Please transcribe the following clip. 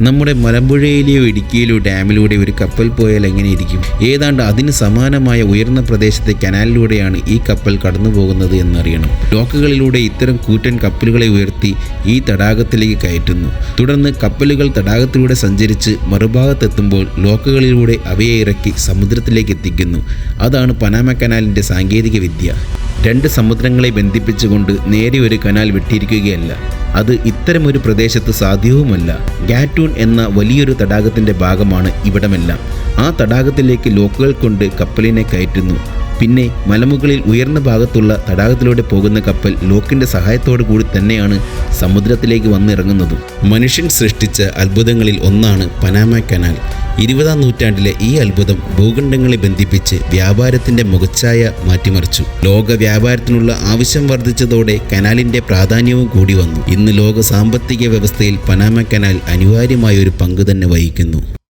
നമ്മുടെ മലമ്പുഴയിലെയോ ഇടുക്കിയിലോ ഡാമിലൂടെ ഒരു കപ്പൽ പോയാൽ എങ്ങനെയിരിക്കും ഏതാണ്ട് അതിന് സമാനമായ ഉയർന്ന പ്രദേശത്തെ കനാലിലൂടെയാണ് ഈ കപ്പൽ കടന്നു പോകുന്നത് എന്നറിയണം. ലോക്കുകളിലൂടെ ഇത്തരം കൂറ്റൻ കപ്പലുകളെ ഉയർത്തി ഈ തടാകത്തിലേക്ക് കയറ്റുന്നു. തുടർന്ന് കപ്പലുകൾ തടാകത്തിലൂടെ സഞ്ചരിച്ച് മറുഭാഗത്തെത്തുമ്പോൾ ലോക്കുകളിലൂടെ അവയെ ഇറക്കി സമുദ്രത്തിലേക്ക് എത്തിക്കുന്നു. അതാണ് പനാമ കനാലിന്റെ സാങ്കേതിക വിദ്യ രണ്ട് സമുദ്രങ്ങളെ ബന്ധിപ്പിച്ചുകൊണ്ട് നേരെ ഒരു കനാൽ വെട്ടിയിരിക്കുകയല്ല. അത് ഇത്തരമൊരു പ്രദേശത്ത് സാധ്യവുമല്ല. ഗാറ്റൂൺ എന്ന വലിയൊരു തടാകത്തിന്റെ ഭാഗമാണ് ഇവിടമെല്ലാം. ആ തടാകത്തിലേക്ക് ലോക്കുകൾ കൊണ്ട് കപ്പലിനെ കയറ്റുന്നു. പിന്നെ മലമുകളിൽ ഉയർന്ന ഭാഗത്തുള്ള തടാകത്തിലൂടെ പോകുന്ന കപ്പൽ ലോക്കിന്റെ സഹായത്തോടു കൂടി തന്നെയാണ് സമുദ്രത്തിലേക്ക് വന്നിറങ്ങുന്നതും. മനുഷ്യൻ സൃഷ്ടിച്ച അത്ഭുതങ്ങളിൽ ഒന്നാണ് പനാമ കനാൽ. ഇരുപതാം നൂറ്റാണ്ടിലെ ഈ അത്ഭുതം ഭൂഖണ്ഡങ്ങളെ ബന്ധിപ്പിച്ച് വ്യാപാരത്തിന്റെ മുഖച്ഛായ മാറ്റിമറിച്ചു. ലോക വ്യാപാരത്തിനുള്ള ആവശ്യം വർദ്ധിച്ചതോടെ കനാലിന്റെ പ്രാധാന്യവും കൂടി വന്നു. ഇന്ന് ലോക സാമ്പത്തിക വ്യവസ്ഥയിൽ പനാമ കനാൽ അനിവാര്യമായ ഒരു പങ്ക് തന്നെ വഹിക്കുന്നു.